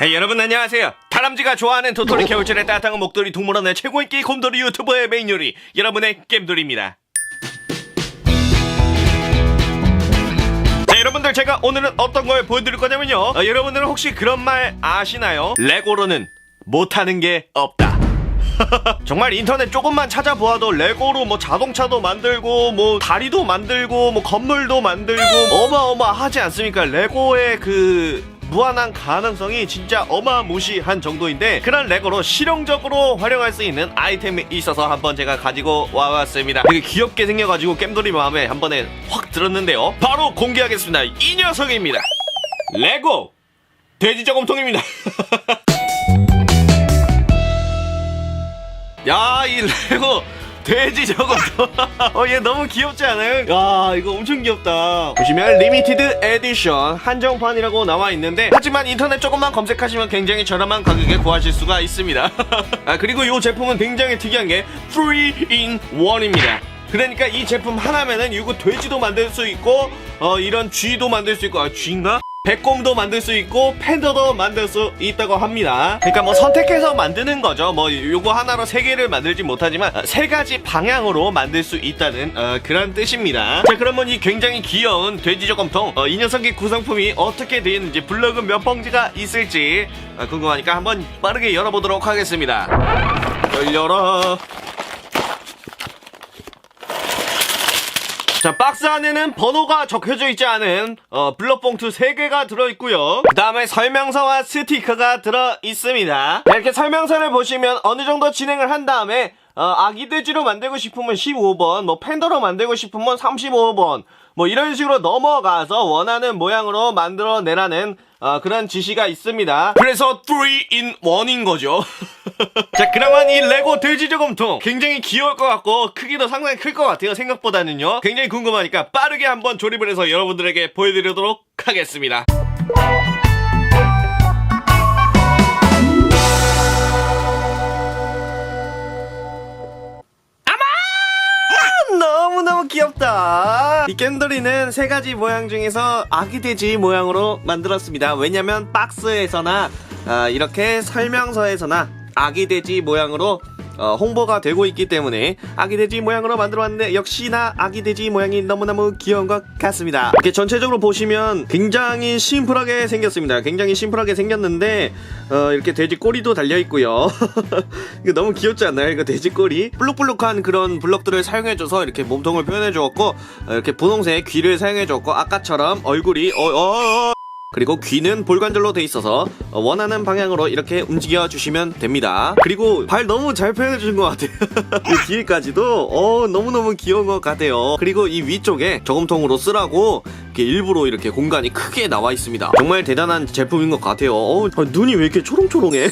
네, 여러분 안녕하세요. 다람쥐가 좋아하는 도토리 겨울철에 따뜻한 목도리 동물원의 최고 인기 곰돌이 유튜버의 메인 요리 여러분의 겜돌입니다. 자 여러분들 제가 오늘은 어떤 걸 보여드릴 거냐면요. 어, 여러분들은 혹시 그런 말 아시나요? 레고로는 못하는 게 없다. 정말 인터넷 조금만 찾아보아도 레고로 뭐 자동차도 만들고 뭐 다리도 만들고 뭐 건물도 만들고 어마어마하지 않습니까? 레고의 그 무한한 가능성이 진짜 어마무시한 정도인데 그런 레고로 실용적으로 활용할 수 있는 아이템이 있어서 한번 제가 가지고 와봤습니다. 되게 귀엽게 생겨가지고 겜돌이 마음에 한 번에 확 들었는데요. 바로 공개하겠습니다. 이 녀석입니다. 레고 돼지 저금통입니다. 야, 이 레고 돼지 저것도. 어, 얘 너무 귀엽지 않아요? 야, 이거 엄청 귀엽다. 보시면 리미티드 에디션 한정판이라고 나와 있는데 하지만 인터넷 조금만 검색하시면 굉장히 저렴한 가격에 구하실 수가 있습니다. 아, 그리고 이 제품은 굉장히 특이한 게 3in 1입니다. 그러니까 이 제품 하나면은 이거 돼지도 만들 수 있고 어 이런 쥐도 만들 수 있고 아 쥐인가? 백곰도 만들 수 있고 팬더도 만들 수 있다고 합니다. 그러니까 뭐 선택해서 만드는 거죠. 뭐 요거 하나로 세 개를 만들지 못하지만 어, 세 가지 방향으로 만들 수 있다는 어, 그런 뜻입니다. 자 그러면 이 굉장히 귀여운 돼지 저금통 어, 이 녀석의 구성품이 어떻게 되어 있는지 블럭은 몇 봉지가 있을지 어, 궁금하니까 한번 빠르게 열어보도록 하겠습니다. 열려라. 자 박스 안에는 번호가 적혀져 있지 않은 어, 블럭 봉투 3개가 들어있고요. 그 다음에 설명서와 스티커가 들어있습니다. 자, 이렇게 설명서를 보시면 어느 정도 진행을 한 다음에 어, 아기 돼지로 만들고 싶으면 15번 뭐 팬더로 만들고 싶으면 35번 뭐 이런 식으로 넘어가서 원하는 모양으로 만들어내라는 어, 그런 지시가 있습니다. 그래서 3in 1인 거죠. 자 그러면 이 레고 돼지 저금통 굉장히 귀여울 것 같고 크기도 상당히 클 것 같아요 생각보다는요. 굉장히 궁금하니까 빠르게 한번 조립을 해서 여러분들에게 보여드리도록 하겠습니다 귀엽다. 이 캔들이는 세 가지 모양 중에서 아기 돼지 모양으로 만들었습니다. 왜냐면 박스에서나 아, 이렇게 설명서에서나 아기 돼지 모양으로 어, 홍보가 되고 있기 때문에 아기 돼지 모양으로 만들어봤는데 역시나 아기 돼지 모양이 너무너무 귀여운 것 같습니다. 이렇게 전체적으로 보시면 굉장히 심플하게 생겼습니다. 굉장히 심플하게 생겼는데 어, 이렇게 돼지 꼬리도 달려 있고요. 이거 너무 귀엽지 않나요? 이거 돼지 꼬리 볼록볼록한 그런 블럭들을 사용해줘서 이렇게 몸통을 표현해 주었고 어, 이렇게 분홍색 귀를 사용해 주었고 아까처럼 얼굴이 어, 어, 어, 그리고 귀는 볼관절로 돼 있어서 어, 원하는 방향으로 이렇게 움직여 주시면 됩니다. 그리고 발 너무 잘 표현해 주신 것 같아요. 이 뒤에까지도 어, 너무너무 귀여운 것 같아요. 그리고 이 위쪽에 저금통으로 쓰라고 이렇게 일부러 이렇게 공간이 크게 나와 있습니다. 정말 대단한 제품인 것 같아요. 어, 아, 눈이 왜 이렇게 초롱초롱해?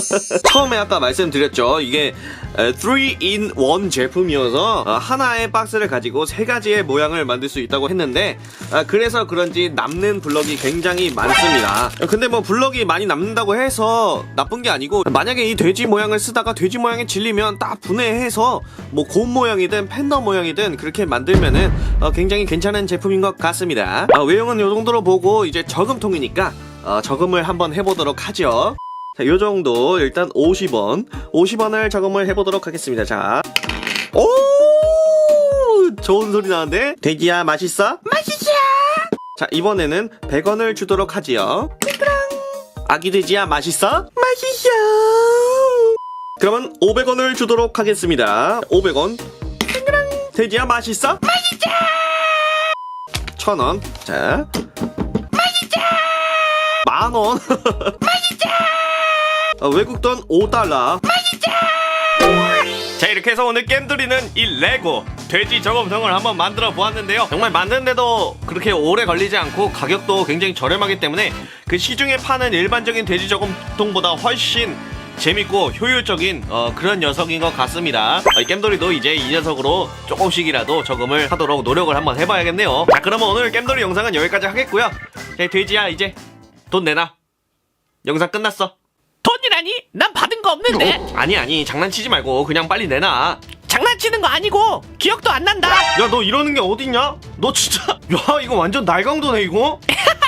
처음에 아까 말씀드렸죠. 이게 3in1 제품이어서 어, 하나의 박스를 가지고 세 가지의 모양을 만들 수 있다고 했는데 아, 그래서 그런지 남는 블럭이 굉장히 많습니다. 근데 뭐 블럭이 많이 남는다고 해서 나쁜 게 아니고 만약에 이 돼지 모양을 쓰다가 돼지 모양에 질리면 딱 분해해서 뭐 곰 모양이든 팬더 모양이든 그렇게 만들면은 어, 굉장히 괜찮은 제품인 것 같습니다. 어, 외형은 이 정도로 보고 이제 저금통이니까 어, 저금을 한번 해보도록 하죠. 자, 요 정도 일단 50원. 50원을 저금을 해보도록 하겠습니다. 자. 오! 좋은 소리 나는데? 돼지야, 맛있어? 맛있어! 자, 이번에는 100원을 주도록 하지요. 아기 돼지야, 맛있어? 맛있어! 그러면 500원을 주도록 하겠습니다. 500원. 돼지야, 맛있어? 맛있어! 1000원. 자. 맛있어! 만원. 어, 외국 돈 5달러. 자 이렇게 해서 오늘 겜돌이는 이 레고 돼지 저금통을 한번 만들어 보았는데요. 정말 만드는데도 그렇게 오래 걸리지 않고 가격도 굉장히 저렴하기 때문에 그 시중에 파는 일반적인 돼지 저금통보다 훨씬 재밌고 효율적인 어, 그런 녀석인 것 같습니다. 어, 이 겜돌이도 이제 이 녀석으로 조금씩이라도 저금을 하도록 노력을 한번 해봐야겠네요. 자 그러면 오늘 겜돌이 영상은 여기까지 하겠고요. 자 돼지야 이제 돈 내놔. 영상 끝났어. 돈이라니? 난 받은 거 없는데. 아니 아니 장난치지 말고 그냥 빨리 내놔 장난치는 거 아니고 기억도 안 난다. 야 너 이러는 게 어딨냐? 너 진짜 야 이거 완전 날강도네 이거